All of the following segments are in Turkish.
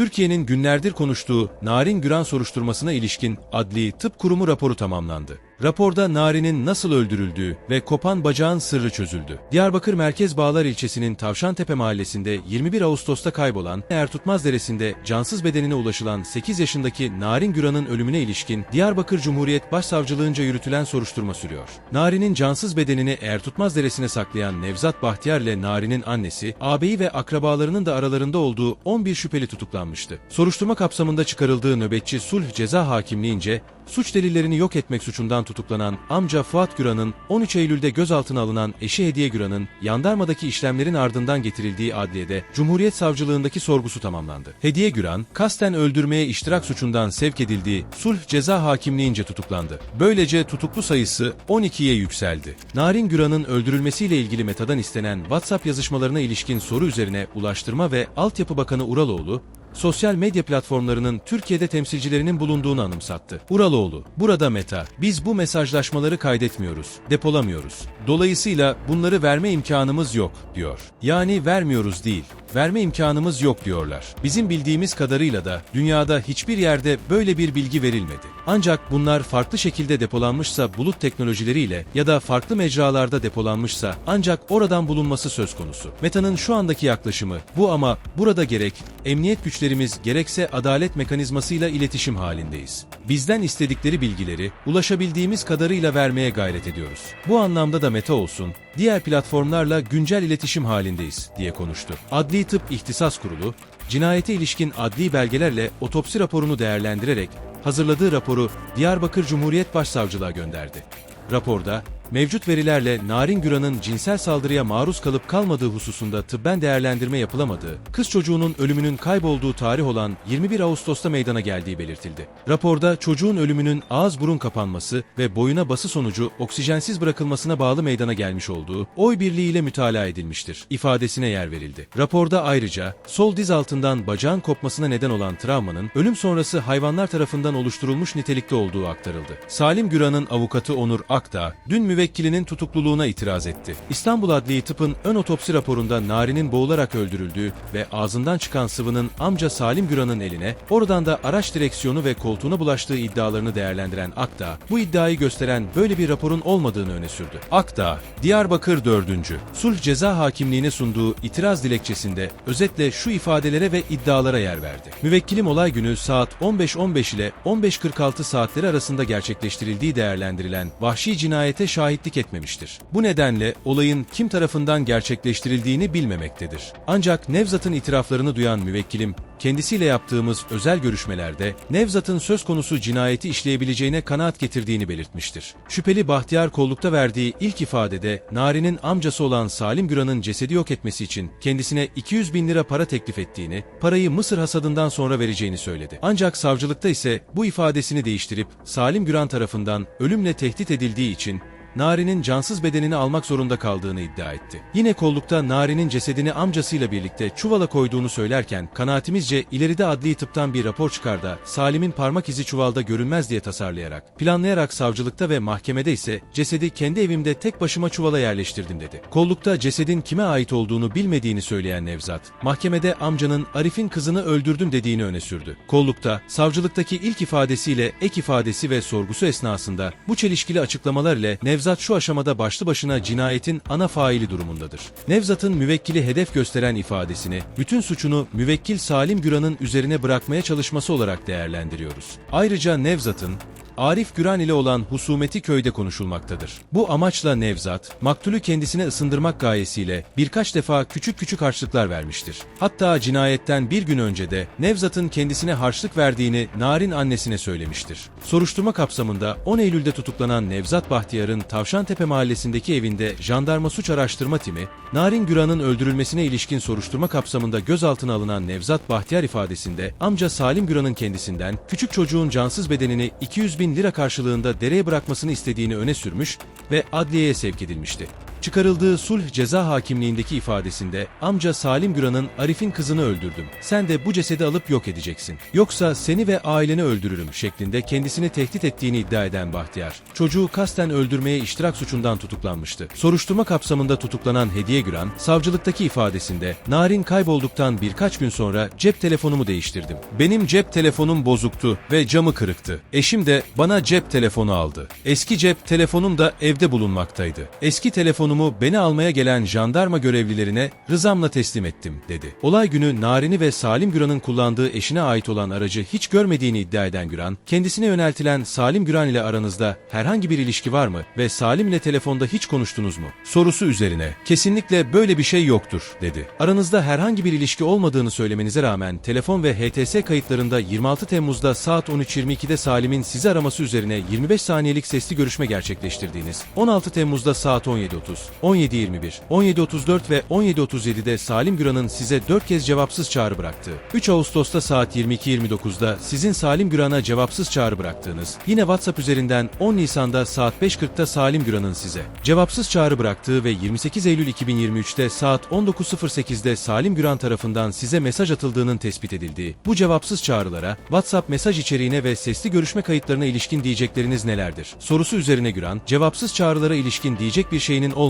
Türkiye'nin günlerdir konuştuğu Narin Güran soruşturmasına ilişkin Adli Tıp Kurumu raporu tamamlandı. Raporda Narin'in nasıl öldürüldüğü ve kopan bacağın sırrı çözüldü. Diyarbakır Merkez Bağlar ilçesinin Tavşantepe mahallesinde 21 Ağustos'ta kaybolan Ertutmaz Deresi'nde cansız bedenine ulaşılan 8 yaşındaki Narin Güran'ın ölümüne ilişkin Diyarbakır Cumhuriyet Başsavcılığınca yürütülen soruşturma sürüyor. Narin'in cansız bedenini Ertutmaz Deresi'ne saklayan Nevzat Bahtiyar ile Narin'in annesi, ağabeyi ve akrabalarının da aralarında olduğu 11 şüpheli tutuklanmıştı. Soruşturma kapsamında çıkarıldığı nöbetçi sulh ceza hakimliğince suç delillerini yok etmek suçundan tutuklanan amca Fuat Güran'ın 13 Eylül'de gözaltına alınan eşi Hediye Güran'ın yandarmadaki işlemlerin ardından getirildiği adliyede Cumhuriyet Savcılığındaki sorgusu tamamlandı. Hediye Güran, kasten öldürmeye iştirak suçundan sevk edildiği sulh ceza hakimliğince tutuklandı. Böylece tutuklu sayısı 12'ye yükseldi. Narin Güran'ın öldürülmesiyle ilgili metadan istenen WhatsApp yazışmalarına ilişkin soru üzerine Ulaştırma ve Altyapı Bakanı Uraloğlu, sosyal medya platformlarının Türkiye'de temsilcilerinin bulunduğunu anımsattı. Uraloğlu, burada Meta, biz bu mesajlaşmaları kaydetmiyoruz, depolamıyoruz. Dolayısıyla bunları verme imkanımız yok, diyor. Yani vermiyoruz değil, verme imkanımız yok diyorlar. Bizim bildiğimiz kadarıyla da dünyada hiçbir yerde böyle bir bilgi verilmedi. Ancak bunlar farklı şekilde depolanmışsa bulut teknolojileriyle ya da farklı mecralarda depolanmışsa ancak oradan bulunması söz konusu. Meta'nın şu andaki yaklaşımı bu ama burada gerek emniyet güçlerimiz gerekse adalet mekanizmasıyla iletişim halindeyiz. Bizden istedikleri bilgileri ulaşabildiğimiz kadarıyla vermeye gayret ediyoruz. Bu anlamda da Meta olsun, diğer platformlarla güncel iletişim halindeyiz diye konuştu. Adli Tıp İhtisas Kurulu, cinayete ilişkin adli belgelerle otopsi raporunu değerlendirerek hazırladığı raporu Diyarbakır Cumhuriyet Başsavcılığa gönderdi. Raporda, mevcut verilerle Narin Güran'ın cinsel saldırıya maruz kalıp kalmadığı hususunda tıbben değerlendirme yapılamadığı, kız çocuğunun ölümünün kaybolduğu tarih olan 21 Ağustos'ta meydana geldiği belirtildi. Raporda çocuğun ölümünün ağız burun kapanması ve boyuna bası sonucu oksijensiz bırakılmasına bağlı meydana gelmiş olduğu oy birliğiyle mütalaa edilmiştir. ifadesine yer verildi. Raporda ayrıca sol diz altından bacağın kopmasına neden olan travmanın ölüm sonrası hayvanlar tarafından oluşturulmuş nitelikte olduğu aktarıldı. Salim Güran'ın avukatı Onur Akdağ, dün müvekkilinin tutukluluğuna itiraz etti. İstanbul Adliye Tıp'ın ön otopsi raporunda Nari'nin boğularak öldürüldüğü ve ağzından çıkan sıvının amca Salim Güran'ın eline, oradan da araç direksiyonu ve koltuğuna bulaştığı iddialarını değerlendiren Akdağ, bu iddiayı gösteren böyle bir raporun olmadığını öne sürdü. Akdağ, Diyarbakır 4. Sulh Ceza Hakimliğine sunduğu itiraz dilekçesinde özetle şu ifadelere ve iddialara yer verdi. Müvekkilim olay günü saat 15.15 ile 15.46 saatleri arasında gerçekleştirildiği değerlendirilen vahşi cinayete şahitlik etmemiştir. Bu nedenle olayın kim tarafından gerçekleştirildiğini bilmemektedir. Ancak Nevzat'ın itiraflarını duyan müvekkilim, kendisiyle yaptığımız özel görüşmelerde Nevzat'ın söz konusu cinayeti işleyebileceğine kanaat getirdiğini belirtmiştir. Şüpheli Bahtiyar kollukta verdiği ilk ifadede Nari'nin amcası olan Salim Güran'ın cesedi yok etmesi için kendisine 200 bin lira para teklif ettiğini, parayı Mısır hasadından sonra vereceğini söyledi. Ancak savcılıkta ise bu ifadesini değiştirip Salim Güran tarafından ölümle tehdit edildiği için Nari'nin cansız bedenini almak zorunda kaldığını iddia etti. Yine kollukta Nari'nin cesedini amcasıyla birlikte çuvala koyduğunu söylerken kanaatimizce ileride adli tıptan bir rapor çıkar da Salim'in parmak izi çuvalda görünmez diye tasarlayarak, planlayarak savcılıkta ve mahkemede ise cesedi kendi evimde tek başıma çuvala yerleştirdim dedi. Kollukta cesedin kime ait olduğunu bilmediğini söyleyen Nevzat, mahkemede amcanın Arif'in kızını öldürdüm dediğini öne sürdü. Kollukta, savcılıktaki ilk ifadesiyle ek ifadesi ve sorgusu esnasında bu çelişkili açıklamalar ile Nevzat şu aşamada başlı başına cinayetin ana faili durumundadır. Nevzat'ın müvekkili hedef gösteren ifadesini, bütün suçunu müvekkil Salim Güran'ın üzerine bırakmaya çalışması olarak değerlendiriyoruz. Ayrıca Nevzat'ın, Arif Güran ile olan husumeti köyde konuşulmaktadır. Bu amaçla Nevzat, maktulü kendisine ısındırmak gayesiyle birkaç defa küçük küçük harçlıklar vermiştir. Hatta cinayetten bir gün önce de Nevzat'ın kendisine harçlık verdiğini Narin annesine söylemiştir. Soruşturma kapsamında 10 Eylül'de tutuklanan Nevzat Bahtiyar'ın Tavşantepe mahallesindeki evinde jandarma suç araştırma timi, Narin Güran'ın öldürülmesine ilişkin soruşturma kapsamında gözaltına alınan Nevzat Bahtiyar ifadesinde amca Salim Güran'ın kendisinden küçük çocuğun cansız bedenini 200 bin lira karşılığında dereye bırakmasını istediğini öne sürmüş ve adliyeye sevk edilmişti. Çıkarıldığı sulh ceza hakimliğindeki ifadesinde amca Salim Güran'ın Arif'in kızını öldürdüm. Sen de bu cesedi alıp yok edeceksin. Yoksa seni ve aileni öldürürüm şeklinde kendisini tehdit ettiğini iddia eden Bahtiyar, çocuğu kasten öldürmeye iştirak suçundan tutuklanmıştı. Soruşturma kapsamında tutuklanan Hediye Güran, savcılıktaki ifadesinde Narin kaybolduktan birkaç gün sonra cep telefonumu değiştirdim. Benim cep telefonum bozuktu ve camı kırıktı. Eşim de bana cep telefonu aldı. Eski cep telefonum da evde bulunmaktaydı. Eski telefonumu beni almaya gelen jandarma görevlilerine rızamla teslim ettim, dedi. Olay günü Narin'i ve Salim Güran'ın kullandığı eşine ait olan aracı hiç görmediğini iddia eden Güran, kendisine yöneltilen Salim Güran ile aranızda herhangi bir ilişki var mı ve Salim ile telefonda hiç konuştunuz mu? Sorusu üzerine, kesinlikle böyle bir şey yoktur, dedi. Aranızda herhangi bir ilişki olmadığını söylemenize rağmen telefon ve HTS kayıtlarında 26 Temmuz'da saat 13.22'de Salim'in sizi araması üzerine 25 saniyelik sesli görüşme gerçekleştirdiğiniz, 16 Temmuz'da saat 17.30, 17.21, 17.34 ve 17.37'de Salim Güran'ın size 4 kez cevapsız çağrı bıraktığı, 3 Ağustos'ta saat 22.29'da sizin Salim Güran'a cevapsız çağrı bıraktığınız, yine WhatsApp üzerinden 10 Nisan'da saat 5.40'da Salim Güran'ın size cevapsız çağrı bıraktığı ve 28 Eylül 2023'te saat 19.08'de Salim Güran tarafından size mesaj atıldığının tespit edildiği, bu cevapsız çağrılara, WhatsApp mesaj içeriğine ve sesli görüşme kayıtlarına ilişkin diyecekleriniz nelerdir? Sorusu üzerine Güran, cevapsız çağrılara ilişkin diyecek bir şeyinin olmadığını,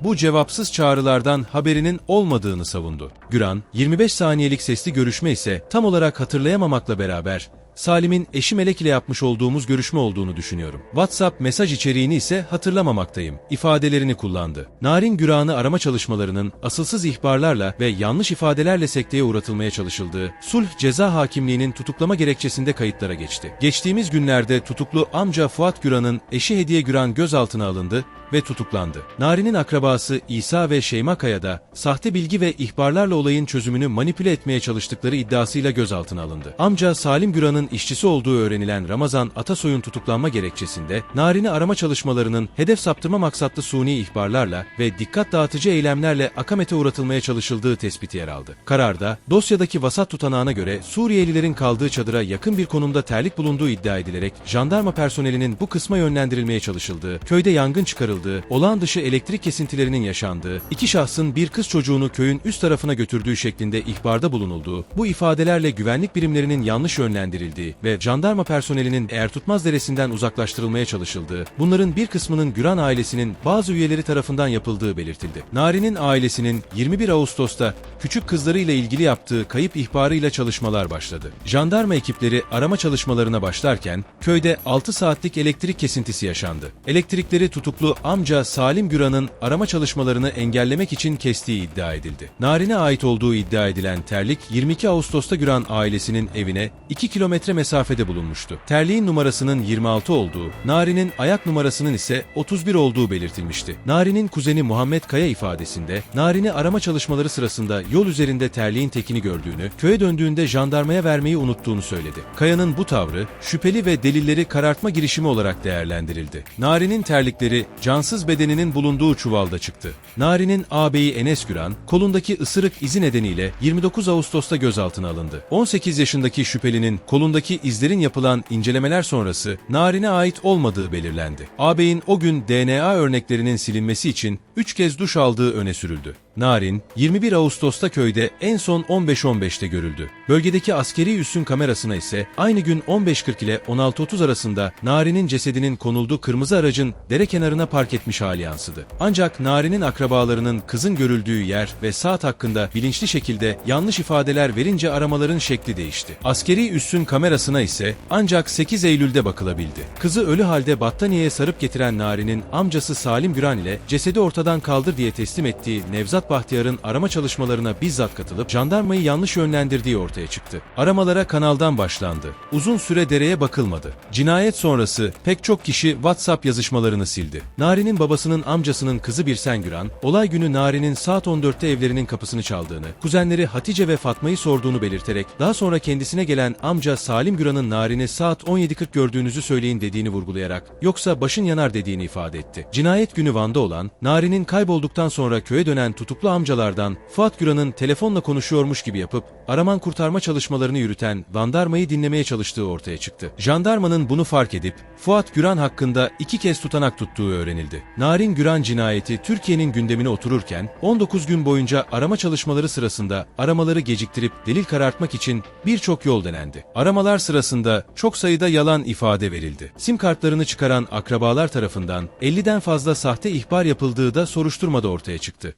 bu cevapsız çağrılardan haberinin olmadığını savundu. Güran, 25 saniyelik sesli görüşme ise tam olarak hatırlayamamakla beraber, Salim'in eşi Melek ile yapmış olduğumuz görüşme olduğunu düşünüyorum. WhatsApp mesaj içeriğini ise hatırlamamaktayım. ifadelerini kullandı. Narin Güran'ı arama çalışmalarının asılsız ihbarlarla ve yanlış ifadelerle sekteye uğratılmaya çalışıldığı sulh ceza hakimliğinin tutuklama gerekçesinde kayıtlara geçti. Geçtiğimiz günlerde tutuklu amca Fuat Güran'ın eşi Hediye Güran gözaltına alındı ve tutuklandı. Narin'in akrabası İsa ve Şeyma Kaya da sahte bilgi ve ihbarlarla olayın çözümünü manipüle etmeye çalıştıkları iddiasıyla gözaltına alındı. Amca Salim Güran'ın işçisi olduğu öğrenilen Ramazan Atasoy'un tutuklanma gerekçesinde Narin'i arama çalışmalarının hedef saptırma maksatlı suni ihbarlarla ve dikkat dağıtıcı eylemlerle akamete uğratılmaya çalışıldığı tespiti yer aldı. Kararda dosyadaki vasat tutanağına göre Suriyelilerin kaldığı çadıra yakın bir konumda terlik bulunduğu iddia edilerek jandarma personelinin bu kısma yönlendirilmeye çalışıldığı, köyde yangın çıkarıldığı, olağan dışı elektrik kesintilerinin yaşandığı, iki şahsın bir kız çocuğunu köyün üst tarafına götürdüğü şeklinde ihbarda bulunulduğu, bu ifadelerle güvenlik birimlerinin yanlış yönlendirildiği ve jandarma personelinin eğer tutmaz deresinden uzaklaştırılmaya çalışıldığı, bunların bir kısmının Güran ailesinin bazı üyeleri tarafından yapıldığı belirtildi. Nari'nin ailesinin 21 Ağustos'ta küçük kızlarıyla ilgili yaptığı kayıp ihbarıyla çalışmalar başladı. Jandarma ekipleri arama çalışmalarına başlarken köyde 6 saatlik elektrik kesintisi yaşandı. Elektrikleri tutuklu amca Salim Güran'ın arama çalışmalarını engellemek için kestiği iddia edildi. Narin'e ait olduğu iddia edilen terlik 22 Ağustos'ta Güran ailesinin evine 2 kilometre mesafede bulunmuştu. Terliğin numarasının 26 olduğu, Narin'in ayak numarasının ise 31 olduğu belirtilmişti. Narin'in kuzeni Muhammed Kaya ifadesinde, Narin'i arama çalışmaları sırasında yol üzerinde terliğin tekini gördüğünü, köye döndüğünde jandarmaya vermeyi unuttuğunu söyledi. Kaya'nın bu tavrı, şüpheli ve delilleri karartma girişimi olarak değerlendirildi. Narin'in terlikleri, cansız bedeninin bulunduğu çuvalda çıktı. Nari'nin ağabeyi Enes Güran, kolundaki ısırık izi nedeniyle 29 Ağustos'ta gözaltına alındı. 18 yaşındaki şüphelinin kolundaki izlerin yapılan incelemeler sonrası Narin'e ait olmadığı belirlendi. Ağabeyin o gün DNA örneklerinin silinmesi için 3 kez duş aldığı öne sürüldü. Narin, 21 Ağustos'ta köyde en son 15.15'te görüldü. Bölgedeki askeri üssün kamerasına ise aynı gün 15.40 ile 16.30 arasında Narin'in cesedinin konulduğu kırmızı aracın dere kenarına park etmiş hali yansıdı. Ancak Narin'in akrabalarının kızın görüldüğü yer ve saat hakkında bilinçli şekilde yanlış ifadeler verince aramaların şekli değişti. Askeri üssün kamerasına ise ancak 8 Eylül'de bakılabildi. Kızı ölü halde battaniyeye sarıp getiren Narin'in amcası Salim Güran ile cesedi ortadan kaldır diye teslim ettiği Nevzat Bahtiyar'ın arama çalışmalarına bizzat katılıp jandarmayı yanlış yönlendirdiği ortaya çıktı. Aramalara kanaldan başlandı. Uzun süre dereye bakılmadı. Cinayet sonrası pek çok kişi WhatsApp yazışmalarını sildi. Nari'nin babasının amcasının kızı Birsen Güran, olay günü Nari'nin saat 14'te evlerinin kapısını çaldığını, kuzenleri Hatice ve Fatma'yı sorduğunu belirterek daha sonra kendisine gelen amca Salim Güran'ın Narin'i saat 17.40 gördüğünüzü söyleyin dediğini vurgulayarak yoksa başın yanar dediğini ifade etti. Cinayet günü Van'da olan, Nari'nin kaybolduktan sonra köye dönen tutuklu nutuklu amcalardan Fuat Güran'ın telefonla konuşuyormuş gibi yapıp araman kurtarma çalışmalarını yürüten jandarmayı dinlemeye çalıştığı ortaya çıktı. Jandarmanın bunu fark edip Fuat Güran hakkında iki kez tutanak tuttuğu öğrenildi. Narin Güran cinayeti Türkiye'nin gündemine otururken 19 gün boyunca arama çalışmaları sırasında aramaları geciktirip delil karartmak için birçok yol denendi. Aramalar sırasında çok sayıda yalan ifade verildi. Sim kartlarını çıkaran akrabalar tarafından 50'den fazla sahte ihbar yapıldığı da soruşturmada ortaya çıktı.